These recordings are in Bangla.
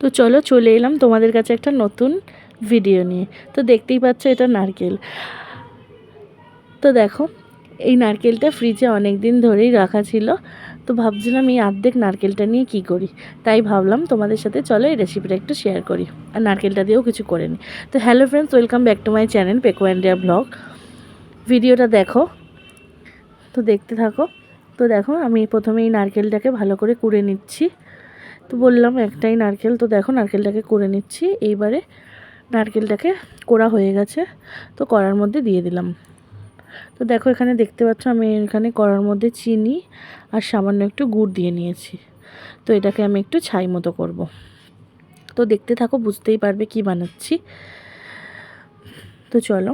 তো চলো চলে এলাম তোমাদের কাছে একটা নতুন ভিডিও নিয়ে। তো দেখতেই পাচ্ছ এটা নারকেল। তো দেখো, এই নারকেলটা ফ্রিজে অনেক দিন ধরেই রাখা ছিল। তো ভাবছিলাম এই অর্ধেক নারকেলটা নিয়ে কি করি? তাই ভাবলাম তোমাদের সাথে চলো এই রেসিপিটা একটু শেয়ার করি। আর নারকেলটা দিয়েও কিছু করে নিই তো hello friends welcome back to my channel Peko India blog ভিডিওটা দেখো। তো দেখতে থাকো। তো দেখো, আমি প্রথমে এই নারকেলটাকে ভালো করে কুড়ে নিচ্ছি। তো বললাম একটাই নারকেল, তো দেখো নারকেলটাকে করে নিচ্ছি। এইবারে নারকেলটাকে কোড়া হয়ে গেছে, তো কড়ার মধ্যে দিয়ে দিলাম। তো দেখো এখানে দেখতে পাচ্ছ আমি এখানে কড়ার মধ্যে চিনি আর সামান্য একটু গুড় দিয়ে নিয়েছি। তো এটাকে আমি একটু ছাই মতো করব। তো দেখতে থাকো, বুঝতেই পারবে কি বানাচ্ছি। তো চলো।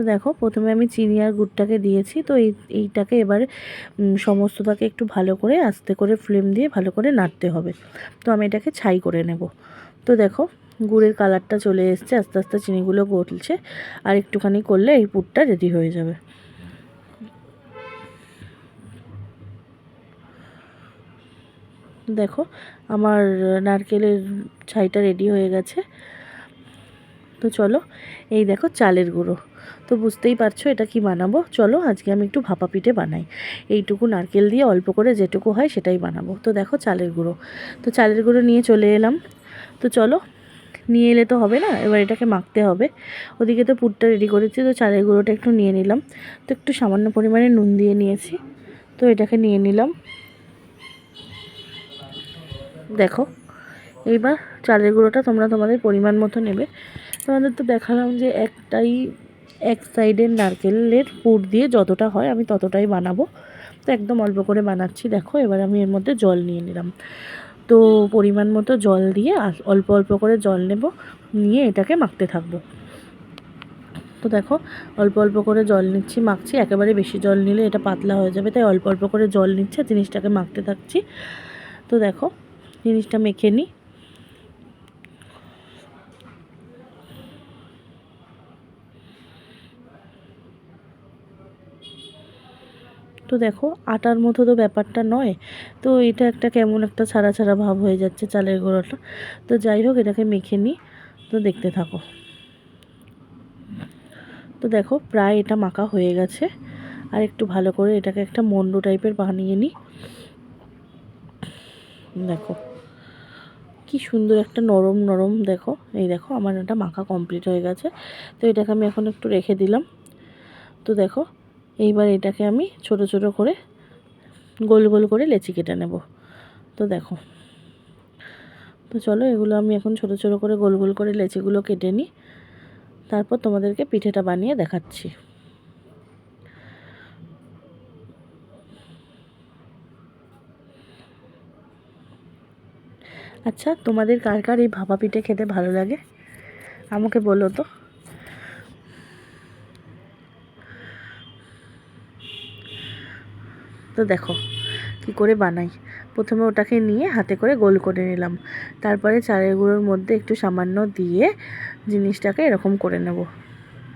তো দেখো, প্রথমে আমি চিনি আর গুড়টাকে দিয়েছি, তো এই, এইটাকে এবারে সমস্তটাকে একটু ভালো করে আস্তে করে ফ্লেম দিয়ে ভালো করে নাড়তে হবে। তো আমি এটাকে ছাই করে নেব। তো দেখো, গুড়ের কালারটা চলে এসছে, আস্তে আস্তে চিনিগুলো গলছে, আর একটুখানি করলে এই পুরটা রেডি হয়ে যাবে। দেখো, আমার নারকেলের ছাইটা রেডি হয়ে গেছে। তো চলো, এই দেখো চালের গুঁড়ো। তো বুঝতেই পারছ এটা কি বানাবো? চলো আজকে আমি একটু ভাপা পিঠে বানাই। এইটুকু নারকেল দিয়ে অল্প করে যেটুকু হয় সেটাই বানাবো। তো দেখো চালের গুঁড়ো। তো চালের গুঁড়ো নিয়ে চলে এলাম। তো চলো, নিয়ে এলে তো হবে না, এবার এটাকে মাখতে হবে। ওদিকে তো পুরটা রেডি করেছি, তো চালের গুঁড়োটা একটু নিয়ে নিলাম। তো একটু সামান্য পরিমাণে নুন দিয়ে নিয়েছি। তো এটাকে নিয়ে নিলাম। দেখো এইবার চালের গুঁড়োটা তোমরা তোমাদের পরিমাণ মতো নেবে। তোমাদের তো দেখালাম যে একটাই, এক সাইডের নারকেলের পুর দিয়ে যতটা হয় আমি ততটাই বানাবো। তো একদম অল্প করে বানাচ্ছি। দেখো, এবার আমি এর মধ্যে জল নিয়ে নিলাম। তো পরিমাণ মতো জল দিয়ে অল্প অল্প করে জল নেব, নিয়ে এটাকে মাখতে থাকব। তো দেখো, অল্প অল্প করে জল নিচ্ছি, মাখছি। একেবারে বেশি জল নিলে এটা পাতলা হয়ে যাবে, তাই অল্প অল্প করে জল নিচ্ছে, জিনিসটাকে মাখতে থাকছি। তো দেখো, জিনিসটা মেখে নিই তো দেখো, আটার মতো তো ব্যাপারটা নয়। তো এটা একটা কেমন একটা ছাড়া ছাড়া ভাব হয়ে যাচ্ছে চালের গুঁড়োটা। তো যাই হোক, এটাকে মেখে নিই। তো দেখতে থাকো। তো দেখো, প্রায় এটা মাখা হয়ে গেছে। আর একটু ভালো করে এটাকে একটা মন্ড টাইপের বানিয়ে নিই। দেখো, কি সুন্দর একটা নরম নরম দেখো। এই দেখো, আমার এটা মাখা কমপ্লিট হয়ে গেছে। তো এটাকে আমি এখন একটু রেখে দিলাম। তো দেখো এইবার এটাকে আমি ছোট ছোট করে গোল গোল করে লেচি কেটে নেব। তো দেখো। তো চলো এগুলো আমি এখন ছোট ছোট করে গোল গোল করে লেচিগুলো কেটে নিই। তারপর তোমাদেরকে পিঠেটা বানিয়ে দেখাচ্ছি। আচ্ছা তোমাদের কার কার এই ভাপা পিঠে খেতে ভালো লাগে? আমাকে বলো তো। তো দেখো কি করে বানাই। প্রথমে ওটাকে নিয়ে হাতে করে গোল করে নিলাম। তারপরে চালের গুঁড়োর মধ্যে একটু সামান্য দিয়ে জিনিসটাকে এরকম করে নেব।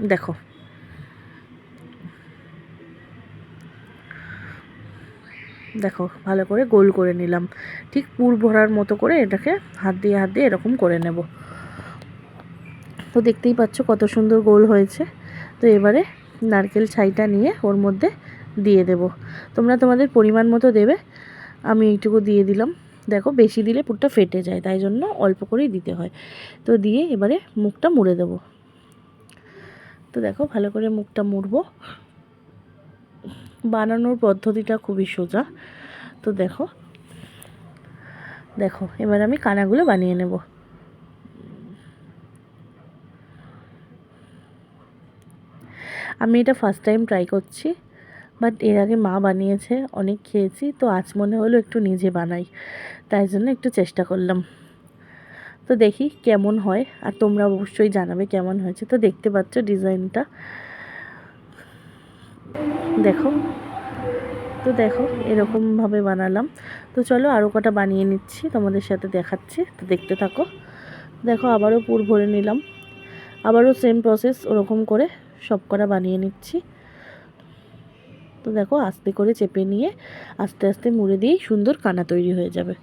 দেখো। দেখো, ভালো করে গোল করে নিলাম। ঠিক পুর ভরার মতো করে এটাকে হাত দিয়ে হাত দিয়ে এরকম করে নেব। তো দেখতেই পাচ্ছ কত সুন্দর গোল হয়েছে। তো এবারে নারকেল ছাইটা নিয়ে ওর মধ্যে দিয়ে দেব। তোমরা তোমাদের পরিমাণ মতো দেবে। আমি এইটুকু দিয়ে দিলাম। দেখো, বেশি দিলে পুরটা ফেটে যায়, তাই জন্য অল্প করেই দিতে হয়। তো দিয়ে এবারে মুখটা মুড়ে দেব। তো দেখো, ভালো করে মুখটা মুড়বো। বানানোর পদ্ধতিটা খুবই সোজা। তো দেখো দেখো, এবার আমি কানাগুলো বানিয়ে নেব। আমি এটা ফার্স্ট টাইম ট্রাই করছি। বাট এর আগে মা বানিয়েছে, অনেক খেয়েছি, তো আজ মনে হলো একটু নিজে বানাই। তাই জন্য একটু চেষ্টা করলাম। তো দেখি কেমন হয়, আর তোমরা অবশ্যই জানাবে কেমন হয়েছে। তো দেখতে পাচ্ছ ডিজাইনটা। দেখো। তো দেখো, এরকমভাবে বানালাম। তো চলো আরও কটা বানিয়ে নিচ্ছি, তোমাদের সাথে দেখাচ্ছি। তো দেখতে থাকো। দেখো, আবারও পুর ভরে নিলাম। আবারও সেম প্রসেস ওরকম করে সব কটা বানিয়ে নিচ্ছি। তো দেখো আস্তে করে চেপে নিয়ে আস্তে আস্তে মুড়ে দিয়েই সুন্দর কানা তৈরি হয়ে যাবে।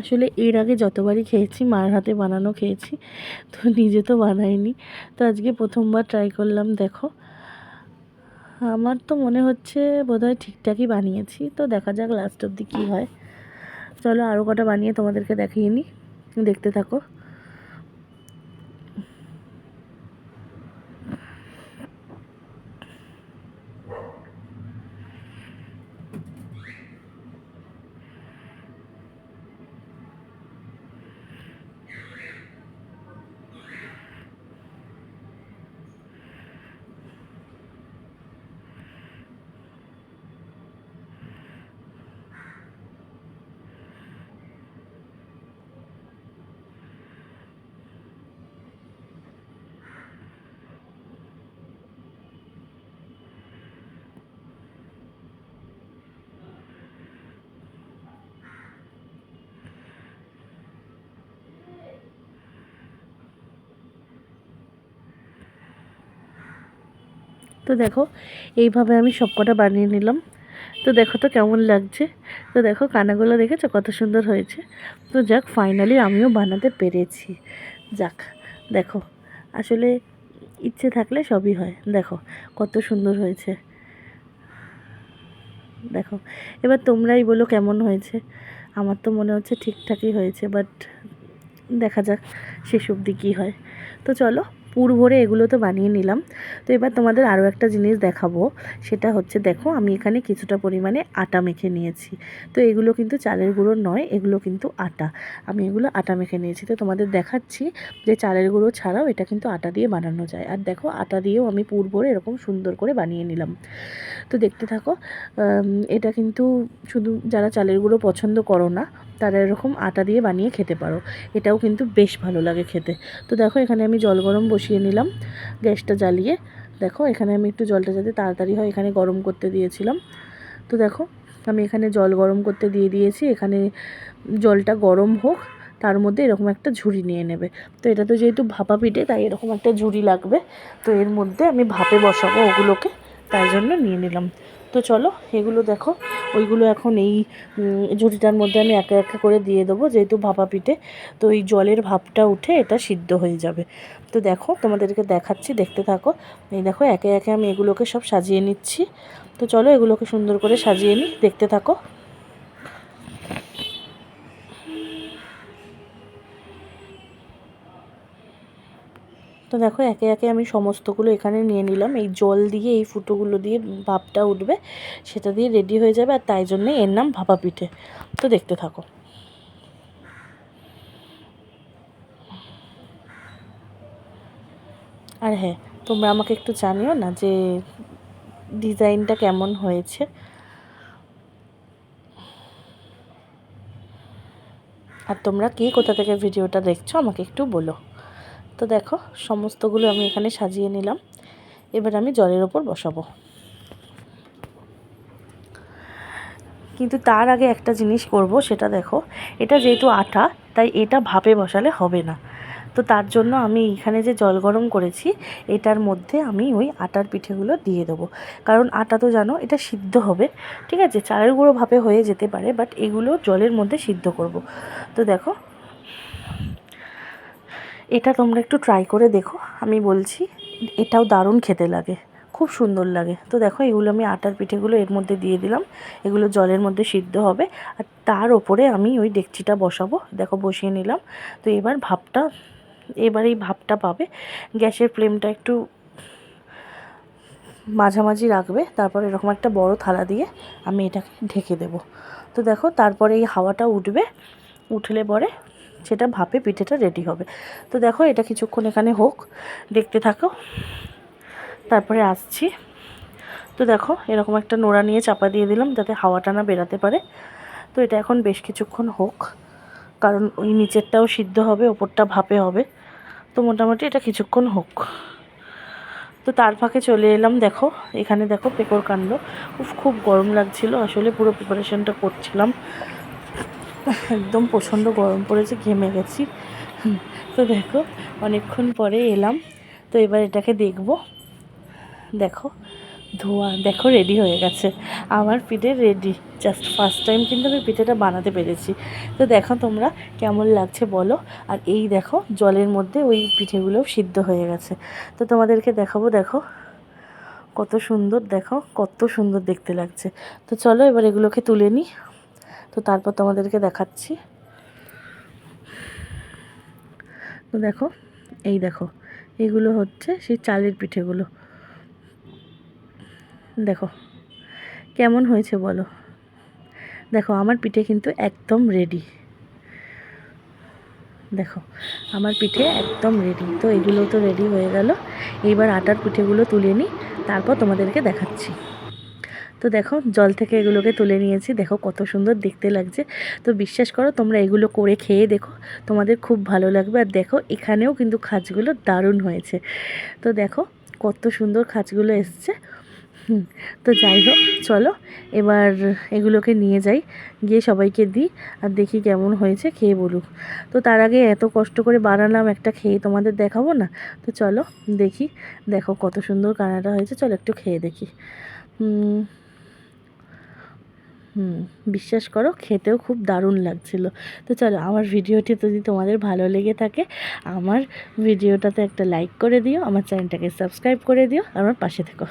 আসলে এর আগে যতবারই খেয়েছি, মার হাতে বানানো খেয়েছি, তো নিজে তো বানাইনি। তো আজকে প্রথমবার ট্রাই করলাম, দেখো। আমার তো মনে হচ্ছে বোধহয় ঠিকঠাকই বানিয়েছি। তো দেখা যাক লাস্ট অবধি কী হয়। চলো আরও কটা বানিয়ে তোমাদেরকে দেখিয়ে নিই দেখতে থাকো। তো দেখো, এইভাবে আমি সবকটা বানিয়ে নিলাম। তো দেখো তো কেমন লাগছে। তো দেখো কানাগুলো দেখেছ কত সুন্দর হয়েছে। তো যাক ফাইনালি আমিও বানাতে পেরেছি। যাক, দেখো, আসলে ইচ্ছে থাকলে সবই হয়। দেখো, কত সুন্দর হয়েছে। দেখো, এবার তোমরাই বলো কেমন হয়েছে। আমার তো মনে হচ্ছে ঠিকঠাকই হয়েছে বাট দেখা যাক শেষ অবধি কী হয়। তো চলো পুর ভরে এগুলো তো বানিয়ে নিলাম। তো এবার তোমাদের আরও একটা জিনিস দেখাবো। সেটা হচ্ছে, দেখো, আমি এখানে কিছুটা পরিমাণে আটা মেখে নিয়েছি। তো এগুলো কিন্তু চালের গুঁড়ো নয়, এগুলো কিন্তু আটা। আমি এগুলো আটা মেখে নিয়েছি। তো তোমাদের দেখাচ্ছি যে চালের গুঁড়ো ছাড়াও এটা কিন্তু আটা দিয়ে বানানো যায়। আর দেখো, আটা দিয়েও আমি পুর ভরে এরকম সুন্দর করে বানিয়ে নিলাম। তো দেখতে থাকো এটা কিন্তু শুধু যারা চালের গুঁড়ো পছন্দ করো না তারা এরকম আটা দিয়ে বানিয়ে খেতে পারো। এটাও কিন্তু বেশ ভালো লাগে খেতে। তো দেখো, এখানে আমি জল গরম বসিয়ে নিলাম, গ্যাসটা জ্বালিয়ে। দেখো, এখানে আমি একটু জলটা যাতে তাড়াতাড়ি হয়, এখানে গরম করতে দিয়েছিলাম। তো দেখো, আমি এখানে জল গরম করতে দিয়ে দিয়েছি। এখানে জলটা গরম হোক, তার মধ্যে এরকম একটা ঝুড়ি নিয়ে নেবে। তো এটা তো যেহেতু ভাপা পিঠে, তাই এরকম একটা ঝুড়ি লাগবে। তো এর মধ্যে আমি ভাপে বসাবো ওগুলোকে, তাই জন্য নিয়ে নিলাম। তো চলো, এগুলো দেখো ওইগুলো এখন এই ঝুড়িটার মধ্যে আমি একে একে করে দিয়ে দেবো যেহেতু ভাপা পিঠে। তো এই জলের ভাপটা উঠে এটা সিদ্ধ হয়ে যাবে। তো দেখো, তোমাদেরকে দেখাচ্ছি, দেখতে থাকো। এই দেখো, একে একে আমি এগুলোকে সব সাজিয়ে নিচ্ছি। তো চলো এগুলোকে সুন্দর করে সাজিয়ে নিই, দেখতে থাকো। তো দেখো, একে একে আমি সমস্তগুলো এখানে নিয়ে নিলাম। এই জল দিয়ে, এই ফুটোগুলো দিয়ে ভাপটা উঠবে, সেটা দিয়ে রেডি হয়ে যাবে, আর তাই জন্যে এর নাম ভাপা পিঠে। তো দেখতে থাকো। আর হ্যাঁ তোমরা আমাকে একটু জানিও না যে ডিজাইনটা কেমন হয়েছে? আর তোমরা কে কোথা থেকে ভিডিওটা দেখছ, আমাকে একটু বলো। তো দেখো, সমস্তগুলো আমি এখানে সাজিয়ে নিলাম। এবার আমি জলের ওপর বসাবো। কিন্তু তার আগে একটা জিনিস করব, সেটা দেখো, এটা যেহেতু আটা তাই এটা ভাপে বসালে হবে না। তো তার জন্য আমি এখানে যে জল গরম করেছি, এটার মধ্যে আমি ওই আটার পিঠেগুলো দিয়ে দেবো। কারণ আটা তো জানো, এটা সিদ্ধ হবে, ঠিক আছে? চালের গুঁড়ো ভাপে হয়ে যেতে পারে বাট এগুলো জলের মধ্যে সিদ্ধ করব। তো দেখো এটা তোমরা একটু ট্রাই করে দেখো। আমি বলছি, এটাও দারুণ খেতে লাগে। খুব সুন্দর লাগে। তো দেখো, এগুলো আমি আটার পিঠেগুলো এর মধ্যে দিয়ে দিলাম। এগুলো জলের মধ্যে সিদ্ধ হবে। আর তার ওপরে আমি ওই ডেকচিটা বসাবো। দেখো, বসিয়ে নিলাম। তো এবার ভাপটা, এবার এই ভাপটা পাবে। গ্যাসের ফ্লেমটা একটু মাঝামাঝি রাখবে। তারপর এরকম একটা বড় থালা দিয়ে আমি এটাকে ঢেকে দেব। তো দেখো, তারপরে এই হাওয়াটা উঠবে। উঠলে পরে সেটা ভাপে পিঠেটা রেডি হবে। তো দেখো এটা কিছুক্ষণ এখানে হোক, দেখতে থাকো। তারপরে আসছি। তো দেখো এরকম একটা নোড়া নিয়ে চাপা দিয়ে দিলাম যাতে হাওয়াটা না বেরাতে পারে। তো এটা এখন বেশ কিছুক্ষণ হোক, কারণ ওই নিচেরটাও সিদ্ধ হবে, ওপরটা ভাপে হবে। তো মোটামুটি এটা কিছুক্ষণ হোক। তো তার ফাঁকে চলে এলাম, দেখো, এখানে দেখো পেকর কাণ্ড। খুব গরম লাগছিল, আসলে পুরো প্রিপারেশনটা করছিলাম। একদম প্রচণ্ড গরম পড়েছে, ঘেমে গেছি। তো দেখো, অনেকক্ষণ পরে এলাম। তো এবার এটাকে দেখব। দেখো, ধোয়া, দেখো রেডি হয়ে গেছে। আমার পিঠে রেডি জাস্ট ফার্স্ট টাইম কিন্তু আমি পিঠেটা বানাতে পেরেছি। তো দেখো তোমরা কেমন লাগছে বলো। আর এই দেখো, জলের মধ্যে ওই পিঠেগুলো সিদ্ধ হয়ে গেছে। তো তোমাদেরকে দেখাবো, দেখো। কত সুন্দর, দেখো, কত সুন্দর দেখতে লাগছে। তো চলো এবার এগুলোকে তুলে নিই। তো তারপর তোমাদেরকে দেখাচ্ছি। তো দেখো, এই দেখো, এগুলো হচ্ছে সেই চালের পিঠেগুলো। দেখো, কেমন হয়েছে বলো? দেখো, আমার পিঠে কিন্তু একদম রেডি দেখো, আমার পিঠে একদম রেডি তো এগুলো তো রেডি হয়ে গেল। এইবার আটার পিঠেগুলো তুলে নিই, তারপর তোমাদেরকে দেখাচ্ছি। তো দেখো, জল থেকে এগুলোকে তুলে নিয়েছি। দেখো, কত সুন্দর দেখতে লাগছে। তো বিশ্বাস করো, তোমরা এগুলো করে খেয়ে দেখো, তোমাদের খুব ভালো লাগবে। আর দেখো, এখানেও কিন্তু খাঁচগুলো দারুণ হয়েছে। তো দেখো, কত সুন্দর খাঁচগুলো এসছে। তো যাই হোক, চলো, এবার এগুলোকে নিয়ে যাই, গিয়ে সবাইকে দিই, আর দেখি কেমন হয়েছে, খেয়ে বলুক। তো তার আগে এত কষ্ট করে বানালাম, একটা খেয়ে তোমাদের দেখাবো না? তো চলো, দেখি, দেখো কত সুন্দর কানাটা হয়েছে, চলো একটু খেয়ে দেখি। হুম, বিশ্বাস করো, খেতেও খুব দারুণ লাগছিল। তো চলো, আমার ভিডিওটি যদি তোমাদের ভালো লেগে থাকে, আমার ভিডিওটাতে একটা লাইক করে দিও, আমার চ্যানেলটাকে সাবস্ক্রাইব করে দিও, আমার পাশে থেকো।